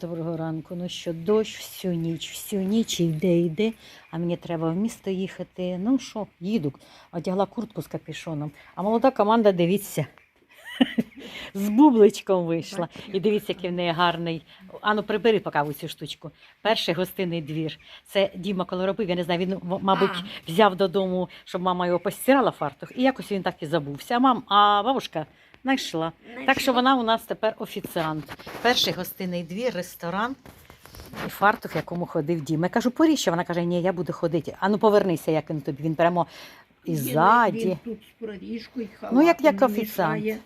Доброго ранку. Ну що, дощ всю ніч, всю ніч йде, йде, а мені треба в місто їхати. Ну що, їду. Одягла куртку з капюшоном. А молода команда, дивіться, з бубличком вийшла. І дивіться, який в неї гарний. Ану, прибери поки цю штучку. Перший гостинний двір. Це Діма, коли робив, я не знаю, він, мабуть, взяв додому, щоб мама його постирала фартух, і якось він так і забувся. А мам, а бабушка знайшла. Так що вона у нас тепер офіціант. Перший гостинний двір, ресторан і фартух, в якому ходив Дім. Я кажу, поріщо? Вона каже, ні, я буду ходити. А ну повернися, як він тобі. Він прямо і ззаді. Він тут з поріжкою Ну, як- як не офіціант. Мішає,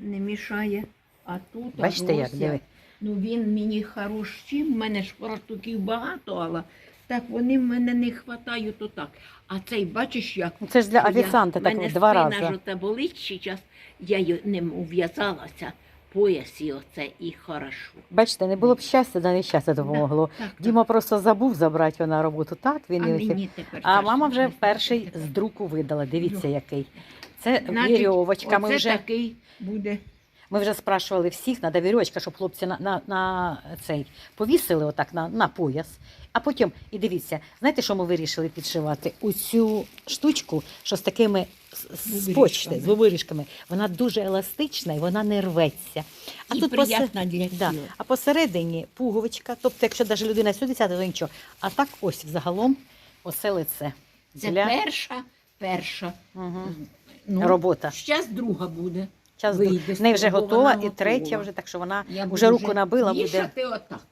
не мішає. А тут Бачите, як диви. Ну він мені хороший, в мене ж фартуків багато, але так вони в мене не хватають отак. А цей, бачиш, як Ну, Це ж для офіціанта так мене два рази. ж оте болить зараз, я ним ув'язалася, пояс і оце, і хорошо. Бачите, не було б щастя, да нещастя допомогло. Так, так. Діма просто забув забрати його на роботу. Так, він а і мені тепер А мама вже перший з друку видала. Дивіться, який. Це вірьовочка. Ми вже, такий буде. Ми вже спрашували всіх, треба вірьовочка, щоб хлопці на, на, на цей повісили отак на, на пояс. А потім, і дивіться, знаєте, що ми вирішили підшивати? Оцю штучку, що з такими з- з почти, з виріжками, вона дуже еластична і вона не рветься. А і тут посе- приємна для Да. А посередині пуговичка, тобто, якщо навіть людина сюди сяде, то нічого. А так ось взагалом оце лице. Це Для... перша, перша Угу. ну, Робота. Зараз друга буде. Час вийде з не вже готова, і третя вже, так що вона вже руку набила, буде. отак.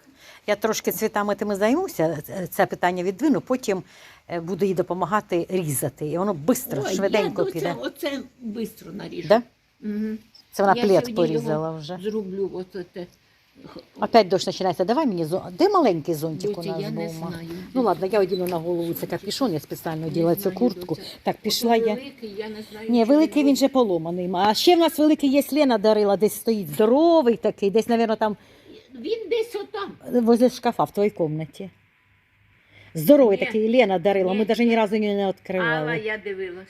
Я трошки цвітами тими займуся, це- питання віддвину, потім е, буду їй допомагати різати. І воно швидко, швиденько я піде. Оце швидко наріжу. Да? Угу. Це вона Я плед порізала його вже. Зроблю оце. Опять дощ починається. Давай мені зон. Де маленький зонтик у нас я не був? знаю. Ну ладно, я одіну на голову це капюшон, я спеціально оділа цю куртку. Так, пішла я. Великий, я не знаю. Ні, великий він же поломаний. А ще в нас великий є Лена дарила, десь стоїть здоровий такий, десь, мабуть, там Він десь отам. возле шкафа в твоїй кімнаті. Здоровий Ні. такий Лена дарила, ми навіть ні разу його не відкривали. я дивилась.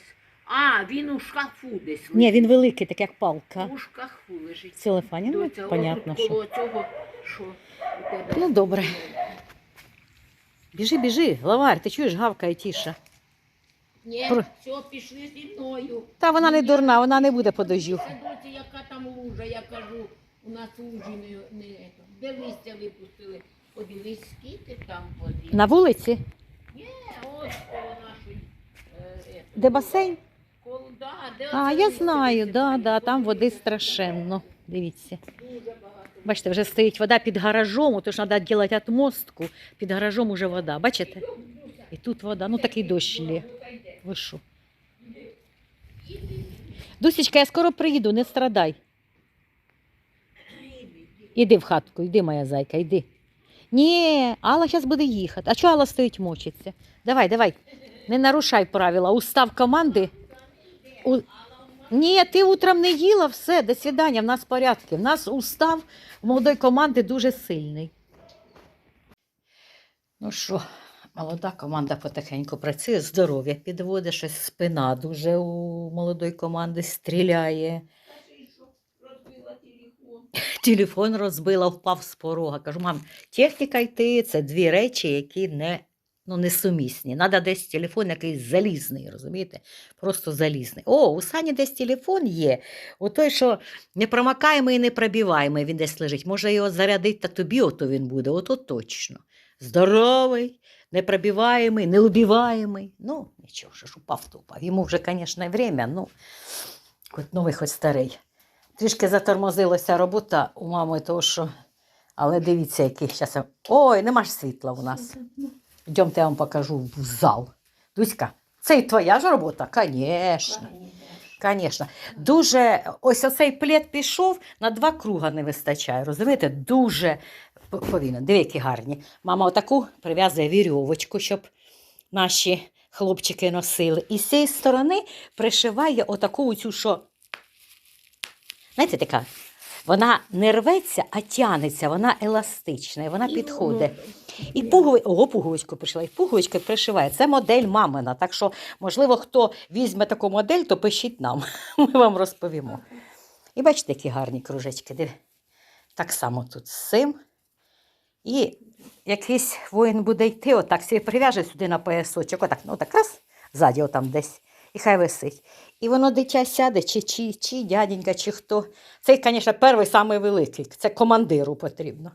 А, він у шкафу десь. Ні, він великий, так як палка. У шкафу лежить. Целефані, ну, Доця, понятно, що. коло цього, що у тебе. Ну, добре. Біжи, біжи, главарь, ти чуєш, гавкає тіша. Ні, Про- все, пішли зі мною. Та вона не дурна, вона не буде по дождю. Доці, яка там лужа, я кажу, у нас лужі не, не ето. де листя випустили. Подивись, скільки там води. На вулиці? Ні, ось коло нашої. Е, ето, Де басейн? А, я знаю, да, да, там води страшенно. Дивіться. Бачите, вже стоїть вода під гаражом, то ж треба робити отмостку. Під гаражом уже вода. Бачите? І тут вода. Ну такий дощ лє. Ви що? Дусічка, я скоро приїду, не страдай. Іди в хатку, йди, моя зайка, йди. Ні, Алла зараз буде їхати. А чого Алла стоїть мочиться? Давай, давай. Не нарушай правила. Устав команди. У... Ні, ти утром не їла, все, до свидання, в нас порядки. В нас устав молодої команди дуже сильний. Ну що, молода команда потихеньку працює, здоров'я підводить, щось спина дуже у молодої команди стріляє. Телефон розбила, впав з порога. Кажу, мам, техніка йти це дві речі, які не, ну, несумісні. Треба десь телефон якийсь залізний, розумієте? Просто залізний. О, у Сані десь телефон є. У той, що непромакаємий і непробиваємий, він десь лежить. Може його зарядити, та тобі ото він буде, ото точно. Здоровий, непробиваємий, неубиваємий. Ну, нічого, ж упав, то упав. Йому вже, звісно, время, ну, хоч новий, хоч старий. Трішки затормозилася робота у мами, того що. Але дивіться, який зараз. Ой, нема ж світла у нас. Йдемте, я вам покажу в зал. Дуська, це і твоя ж робота? Звісно. Звісно. Дуже ось оцей плед пішов, на два круга не вистачає. Розумієте? Дуже п- повинен. Диви, які гарні. Мама отаку прив'язує вірьовочку, щоб наші хлопчики носили. І з цієї сторони пришиває отаку оцю, що. Знаєте, така. Вона не рветься, а тянеться, вона еластична, і вона підходить. І пугови... Ого, пуговичку пришила, і пуговичка пришиває. Це модель мамина. Так що, можливо, хто візьме таку модель, то пишіть нам. Ми вам розповімо. І бачите, які гарні кружечки. Так само тут з цим. І якийсь воїн буде йти, отак собі прив'яже сюди на поясочок, отак, ну так раз, ззаді отам десь, і хай висить. І воно дитя сяде, чи, чи, чи дяденька, чи хто. Цей, звісно, перший самий великий, це командиру потрібно.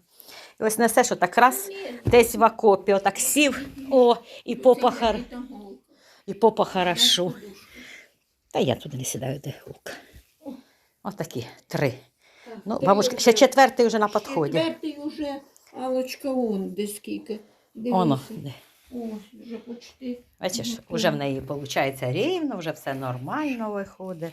І ось несе, що так раз, десь в окопі, отак сів, о, і попа, хар... і попа хорошо. Та я туди не сідаю, де гулка. Отакі три. Ну, бабушка, ще четвертий вже на підході. Четвертий уже, Алочка, он де скільки. Дивися. Оно. де. Ось, вже почти. Бачиш, вже в неї виходить рівно, вже все нормально виходить.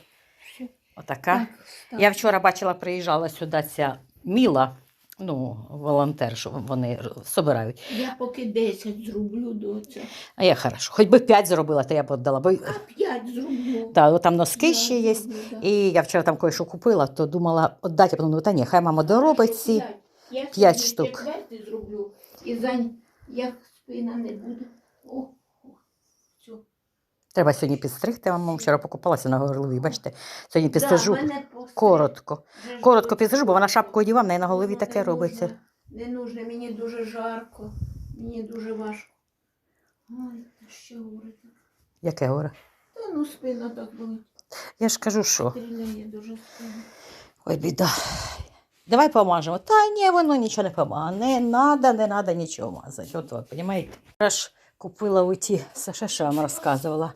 Все. Отака. Так, став. Я вчора бачила, приїжджала сюди ця Міла, ну, волонтер, що вони собирають. Я поки 10 зроблю до цього. А я хорошо. Хоч би 5 зробила, то я б віддала. Бо А 5 зроблю. та, там носки Да, ще є. зроблю, да. І я вчора там кое-що купила, то думала віддати, а потім та ні, хай мама доробить ці. П'ять. Я п'ять собі штук. четвертий зроблю. І зань, як спина не буде. О, о, все. Треба сьогодні підстригти. Мама вчора покупалася на горлові. Бачите, сьогодні підстрижу Да, мене постриг. коротко. Вже ж Коротко підстрижу, бо вона шапку одіває, в неї на голові Воно таке не робиться. Не нужно, мені дуже жарко, мені дуже важко. Ой, та що говорити? Яке горе? Та ну спина так болить. Я ж кажу, що. Стріляє дуже спина. Ой, біда. Давай помажемо. Та ні, воно нічого не помагає. Не треба, не треба нічого мазати. От ви, розумієте? Я ж купила у ті, Саша, що я вам розказувала.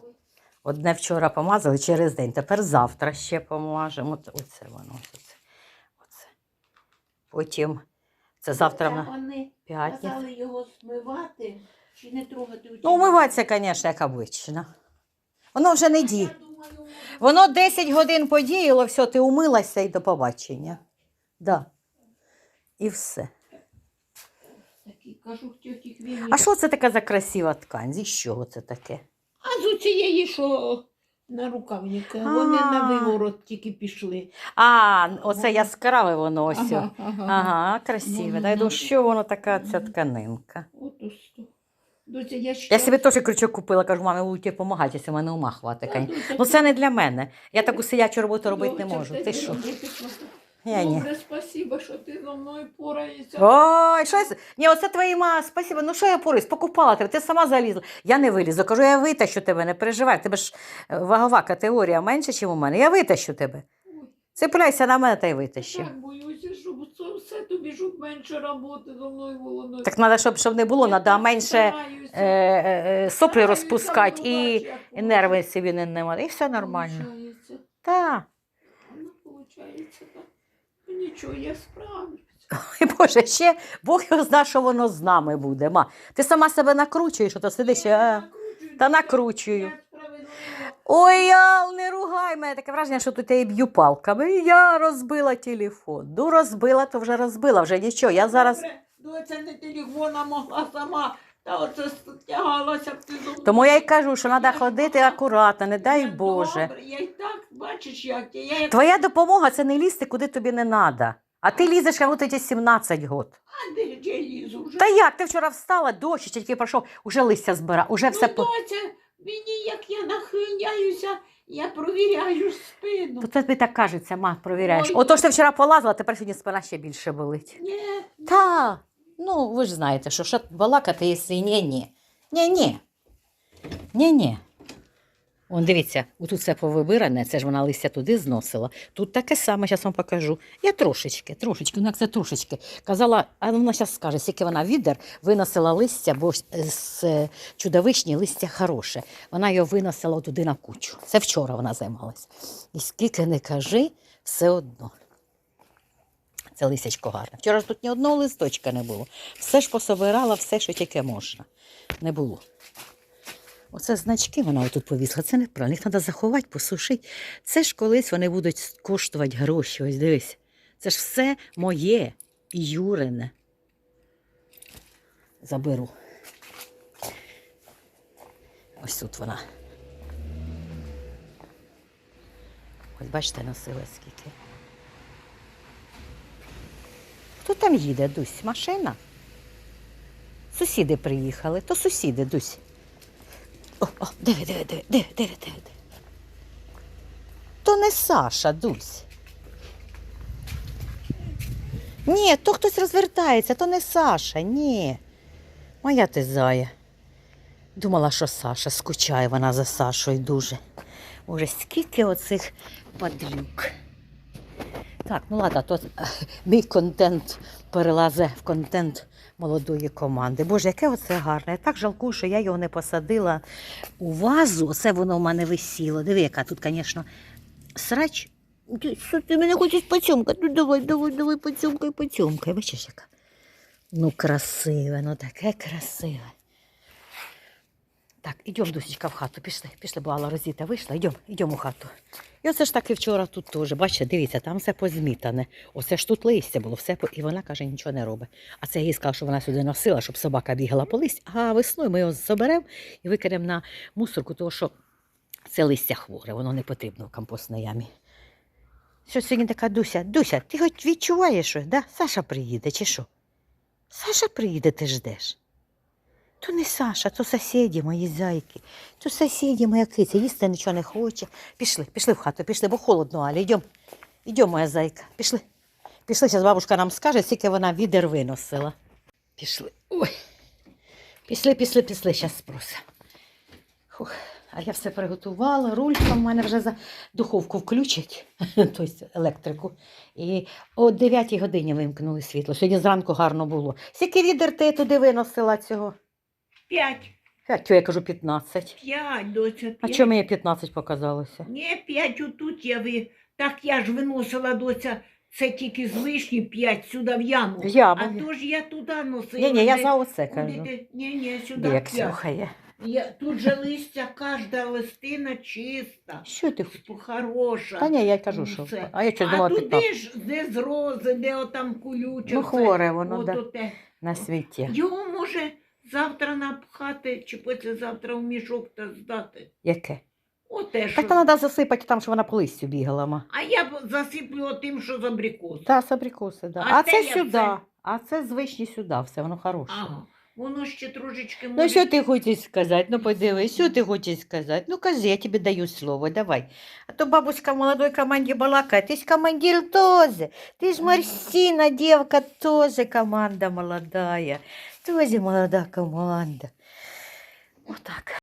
Одне вчора помазали через день, тепер завтра ще помажемо. От- Оце воно. Оце. Оце. Потім це завтра Це на вони п'ятницю. казали його смивати чи не трогати у Ну, умиватися, звісно, як обично. Воно вже не діє. Думаю, Воно 10 годин подіяло, все, ти умилася і до побачення. Да. І все. кажу. А що це така за красива ткань? Зі чого це таке? А з цієї, що на рукавника, вони на виворот тільки пішли. А, оце яскраве воно ось. Ага, Ага, ага. красиве. Дай думаю, що воно така ця тканинка. От ось то. Я ще... Я собі теж крючок купила, кажу, мамі, буду тобі допомагати, якщо в мене ума хватить. Ну це не для мене. Я таку сидячу роботу робити не можу. Ти що? Ні. Добре, спасибо, що ти зі мною пораєшся. Ой, щось. Ні, оце твої ма, спасибо. Ну що я порис, покупала тебе, ти сама залізла. Я не вилізу. Кажу, я витащу тебе, не переживай. В Тебе ж е, вагова категорія менше, ніж у мене. Я витащу тебе. Цепляйся на мене та й витащу. Так боюся, щоб це все тобі, щоб менше роботи зі мною було. Ну, Так треба, щоб, щоб не було, я треба так менше стараюся. е, е, е, соплі Стараюся, розпускати ну, і, як і нерви собі не немає. І все нормально. Получається. Так. Воно виходить так. Ну, Нічого, я справлюсь. Ой, Боже, ще Бог його знає, що воно з нами буде. Ма. Ти сама себе накручуєш, то сидиш. Я А... накручую, та накручую. Ой, Ял, не ругай мене. Таке враження, що тут я її б'ю палками. Я розбила телефон. Ну, розбила, то вже розбила, вже нічого. Я зараз. Доця не телефона могла сама. Та оце тягалася б ти зо. Тому я й кажу, що треба ходити акуратно, не дай Боже. Добре, я й так, бачиш, як я. я як... Твоя допомога це не лізти, куди тобі не треба. А ти лізеш, як будто 17 років. А де ж я лізу вже? Та як? Ти вчора встала, дощ тільки пройшов, уже листя збира, уже все. ну, по- доця, мені як я нахиляюся, я провіряю спину. То тобі так кажеться, ма, провіряєш. Ой. Ото ж ти вчора полазила, тепер сьогодні спина ще більше болить. Ні, Та, ну ви ж знаєте, що що балакати, якщо ні, ні. Ні, ні. Ні, ні. Вон дивіться, отут все повибиране, це ж вона листя туди зносила. Тут таке саме, зараз вам покажу. Я трошечки, трошечки, ну як це трошечки. Казала, а вона зараз скаже, скільки вона відер виносила листя, бо е, з е, чудовишні листя хороше. Вона його виносила туди на кучу. Це вчора вона займалася. І скільки не кажи, все одно. Це лисячко гарне. Вчора ж тут ні одного листочка не було. Все ж пособирала, все, що тільки можна. Не було. Оце значки вона отут повісила. Це неправильно. Їх треба заховати, посушити. Це ж колись вони будуть коштувати гроші. Ось дивись. Це ж все моє і Юрине. Заберу. Ось тут вона. Ось бачите, носила скільки. Там їде, Дусь? Машина? Сусіди приїхали, то сусіди, Дусь. О, о, диви, диви, диви, диви, диви, диви. То не Саша, Дусь. Ні, то хтось розвертається, то не Саша, ні. Моя ти зая. Думала, що Саша, скучає вона за Сашою дуже. Боже, скільки оцих падлюк. Так, ну ладно, то е, мій контент перелазе в контент молодої команди. Боже, яке оце гарне. Я так жалкую, що я його не посадила у вазу. Оце воно в мене висіло. Диви, яка тут, звісно, срач. Ти, що ти мене хочеш поцьомкати? Ну давай, давай, давай, поцьомкай, поцьомкай. Бачиш, яка? Ну, красиве, ну таке красиве. Так, ідемо, Дусечка, в хату. Пішли, пішли, бо Алла Розіта вийшла, йдемо, йдемо у хату. І оце ж так і вчора тут теж. Бачите, дивіться, там все позмітане. Оце ж тут листя було, все по... і вона каже, нічого не робить. А це я їй сказала, що вона сюди носила, щоб собака бігала по листю. А весною ми його заберемо і викинемо на мусорку, тому що це листя хворе, воно не потрібно в компостній ямі. Що сьогодні така Дуся? Дуся, ти хоч відчуваєш, що да? Саша приїде, чи що? Саша приїде, ти ждеш. То не Саша, то сусіді мої зайки. То сусіді моя киця, їсти нічого не хоче. Пішли, пішли в хату, пішли, бо холодно, Аля, йдемо. Йдемо, моя зайка, пішли. Пішли, зараз бабушка нам скаже, скільки вона відер виносила. Пішли. Ой. Пішли, пішли, пішли, зараз спросимо. А я все приготувала, рулька в мене вже за духовку включать, тобто електрику. І о 9 годині вимкнули світло. Сьогодні зранку гарно було. Скільки відер ти туди виносила цього? П'ять. Я, чого я кажу 15. П'ять, доця, п'ять. А чому мені 15 показалося? Ні, п'ять отут я ви. Так я ж виносила доця. Це тільки з вишні п'ять сюди в яму. В яму. А то ж я туди носила. Ні, ні, я де- за оце куди кажу. ти- Ні, ні, сюди Як п'ять. слухає. Я, тут же листя, кожна листина чиста, Що ти хочеш? хороша. Та ні, я кажу, Ну, що. все. А я щось а туди 15. ж, де з рози, де отам колюче. Ну, все, хворе воно, от да. оте. На світі. Його може завтра напхати чи післязавтра в мішок та здати. Яке? Оте, що... Так то треба засипати там, що вона по листю бігала. Ма. А я б засиплю тим, що з абрикос. Та, з абрикоси, да. А А, це сюди. це- А це з вишні сюди, все, воно хороше. Ага. Воно ще трошечки Ну, що ти хочеш сказати? Ну, подивись, що ти хочеш сказати? Ну, кажи, я тобі даю слово, давай. А то бабушка в молодой команді балакає, ти ж командир тоже. Ти ж Марсина, девка, тоже команда молодая. Тоже молода команда. Отак.